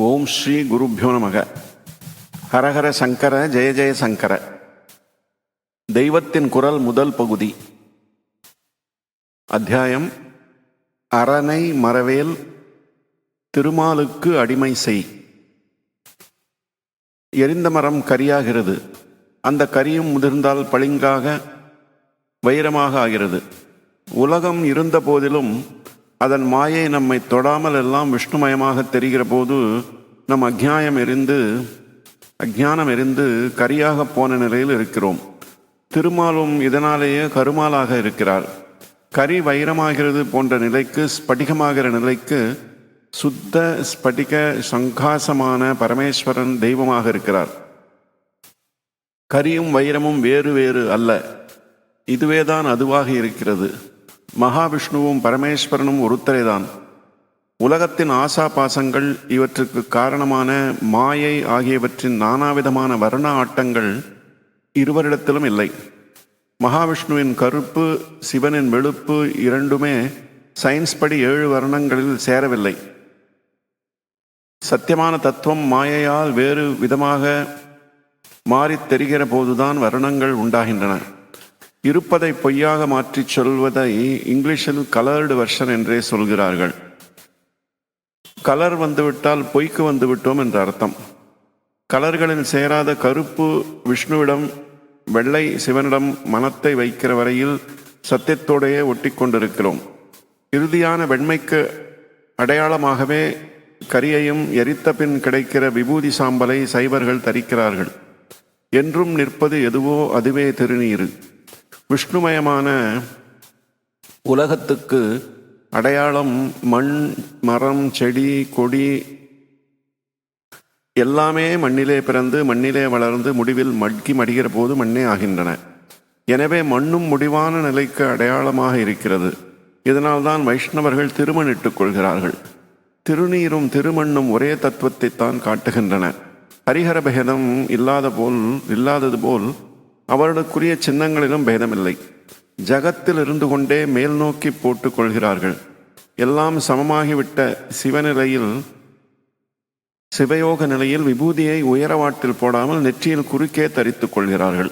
ஓம் ஸ்ரீ குருப்பியோ நமக. ஹரஹர சங்கர ஜெய ஜெய சங்கர. தெய்வத்தின் குரல் முதல் பகுதி. அத்தியாயம் அரணை மரவேல் திருமாலுக்கு அடிமை செய். எரிந்த மரம் கரியாகிறது. அந்த கரியும் முதிர்ந்தால் பளிங்காக வைரமாக ஆகிறது. உலகம் இருந்த போதிலும் அதன் மாயை நம்மை தொடாமல் எல்லாம் விஷ்ணுமயமாக தெரிகிற போது நம் அஜ்ஞாயம் எரிந்து அஜ்ஞானம் எரிந்து கரியாக போன நிலையில் இருக்கிறோம். திருமாலும் இதனாலேயே கருமாலாக இருக்கிறார். கரி வைரமாகிறது போன்ற நிலைக்கு ஸ்படிகமாகிற நிலைக்கு சுத்த ஸ்படிக சங்காசமான பரமேஸ்வரன் தெய்வமாக இருக்கிறார். கரியும் வைரமும் வேறு வேறு அல்ல. இதுவேதான் அதுவாக இருக்கிறது. மகாவிஷ்ணுவும் பரமேஸ்வரனும் ஒருத்தரேதான். உலகத்தின் ஆசா பாசங்கள் இவற்றுக்கு காரணமான மாயை ஆகியவற்றின் நானாவிதமான வர்ண ஆட்டங்கள் இருவரிடத்திலும் இல்லை. மகாவிஷ்ணுவின் கருப்பு சிவனின் வெளுப்பு இரண்டுமே சயின்ஸ் படி ஏழு வர்ணங்களில் சேரவில்லை. சத்தியமான தத்துவம் மாயையால் வேறு விதமாக மாறித் தெரிகிற போதுதான் வர்ணங்கள் உண்டாகின்றன. இருப்பதை பொய்யாக மாற்றிச் சொல்வதை இங்கிலீஷில் கலர்டு வெர்ஷன் என்றே சொல்கிறார்கள். கலர் வந்துவிட்டால் பொய்க்கு வந்துவிட்டோம் என்ற அர்த்தம். கலர்களில் சேராத கருப்பு விஷ்ணுவிடம் வெள்ளை சிவனிடம் மனத்தை வைக்கிற வரையில் சத்தியத்தோடையே ஒட்டி கொண்டிருக்கிறோம். இறுதியான வெண்மைக்கு அடையாளமாகவே கரியையும் எரித்த பின் கிடைக்கிற விபூதி சாம்பலை சைவர்கள் தரிக்கிறார்கள். என்றும் நிற்பது எதுவோ அதுவே திருநீரு விஷ்ணுமயமான உலகத்துக்கு அடையாளம் மண் மரம் செடி கொடி எல்லாமே மண்ணிலே பிறந்து மண்ணிலே வளர்ந்து முடிவில் மட்கி மடிகிற போது மண்ணே ஆகின்றன. எனவே மண்ணும் முடிவான நிலைக்கு அடையாளமாக இருக்கிறது. இதனால்தான் வைஷ்ணவர்கள் திருமணிட்டுக் கொள்கிறார்கள். திருநீரும் திருமண்ணும் ஒரே தத்துவத்தை தான் காட்டுகின்றன. ஹரிஹர பேதம் இல்லாத போல் இல்லாதது போல் அவர்களுக்குரிய சின்னங்களிலும் பேதமில்லை. ஜகத்தில் இருந்து கொண்டே மேல் நோக்கி போட்டுக் கொள்கிறார்கள் எல்லாம் சமமாகிவிட்ட சிவநிலையில் சிவயோக நிலையில் விபூதியை உயரவாட்டில் போடாமல் நெற்றியில் குறுக்கே தரித்துக் கொள்கிறார்கள்.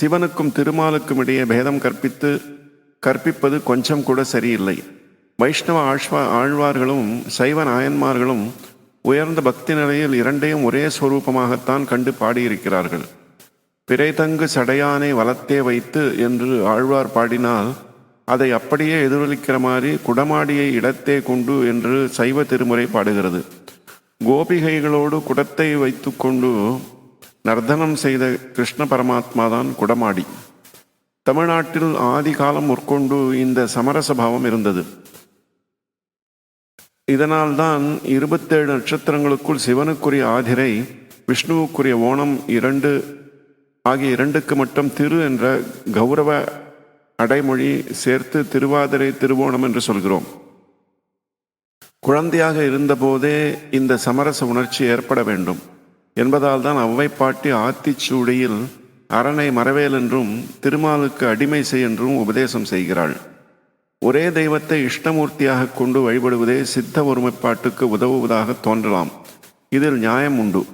சிவனுக்கும் திருமாலுக்கும் இடையே பேதம் கற்பித்து கற்பிப்பது கொஞ்சம் கூட சரியில்லை. வைஷ்ணவ ஆழ்வா ஆழ்வார்களும் சைவ நாயன்மார்களும் உயர்ந்த பக்தி நிலையில் இரண்டையும் ஒரே ஸ்வரூபமாகத்தான் கண்டு பாடியிருக்கிறார்கள். பிறைதங்கு சடையானை வளத்தே வைத்து என்று ஆழ்வார் பாடினால் அதை அப்படியே எதிரொலிக்கிற மாதிரி குடமாடியை இடத்தே கொண்டு என்று சைவ திருமுறை பாடுகிறது. கோபிகைகளோடு குடத்தை வைத்து கொண்டு நர்த்தனம் செய்த கிருஷ்ண பரமாத்மா தான் குடமாடி. தமிழ்நாட்டில் ஆதி காலம் முற்கொண்டு இந்த சமரசபாவம் இருந்தது. இதனால்தான் இருபத்தேழு நட்சத்திரங்களுக்குள் சிவனுக்குரிய ஆதிரை விஷ்ணுவுக்குரிய ஓணம் இரண்டு ஆகிய இரண்டுக்கு மட்டும் திரு என்ற கௌரவ அடைமொழி சேர்த்து திருவாதிரை திருவோணம் என்று சொல்கிறோம். குழந்தையாக இருந்தபோதே இந்த சமரச உணர்ச்சி ஏற்பட வேண்டும். என்பதால் தான் அவ்வை பாட்டி ஆத்திச்சூடியில் அரணை மறவேல் என்றும் திருமாலுக்கு அடிமை செய் என்றும் உபதேசம் செய்கிறாள். ஒரே தெய்வத்தை இஷ்டமூர்த்தியாக கொண்டு வழிபடுவதே சித்த ஒருமைப்பாட்டுக்கு உதவுவதாக தோன்றலாம். இதில் நியாயம் உண்டு.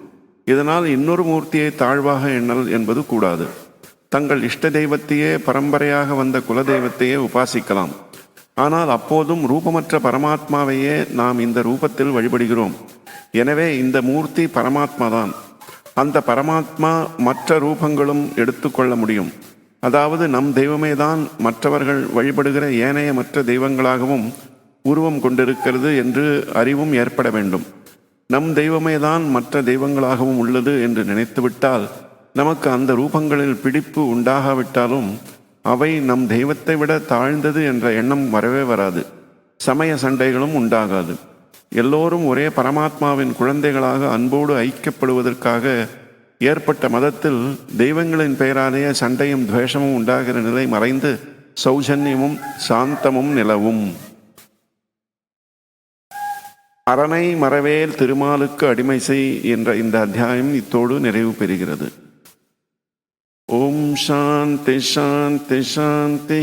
இதனால் இன்னொரு மூர்த்தியை தாழ்வாக எண்ணல் என்பது கூடாது. தங்கள் இஷ்ட தெய்வத்தையே பரம்பரையாக வந்த குலதெய்வத்தையே உபாசிக்கலாம். ஆனால் அப்போதும் ரூபமற்ற பரமாத்மாவையே நாம் இந்த ரூபத்தில் வழிபடுகிறோம். எனவே இந்த மூர்த்தி பரமாத்மா தான் அந்த பரமாத்மா மற்ற ரூபங்களும் எடுத்துக்கொள்ள முடியும். அதாவது நம் தெய்வமே தான் மற்றவர்கள் வழிபடுகிற ஏனைய மற்ற தெய்வங்களாகவும் உருவம் கொண்டிருக்கிறது என்று அறிவும் ஏற்பட வேண்டும். நம் தெய்வமே தான் மற்ற தெய்வங்களாகவும் உள்ளது என்று நினைத்துவிட்டால் நமக்கு அந்த ரூபங்களில் பிடிப்பு உண்டாகாவிட்டாலும் அவை நம் தெய்வத்தை விட தாழ்ந்தது என்ற எண்ணம் வரவே வராது. சமய சண்டைகளும் உண்டாகாது. எல்லோரும் ஒரே பரமாத்மாவின் குழந்தைகளாக அன்போடு ஐக்கியப்படுவதற்காக ஏற்பட்ட மதத்தில் தெய்வங்களின் பெயராலேயே சண்டையும் துவேஷமும் உண்டாகிற நிலை மறைந்து சௌஜன்யமும் சாந்தமும் நிலவும். அரணை மரவேல் திருமாலுக்கு அடிமை செய் என்ற இந்த அத்தியாயம் இத்தோடு நிறைவு பெறுகிறது. ஓம் சாந்தி சாந்தி சாந்தி.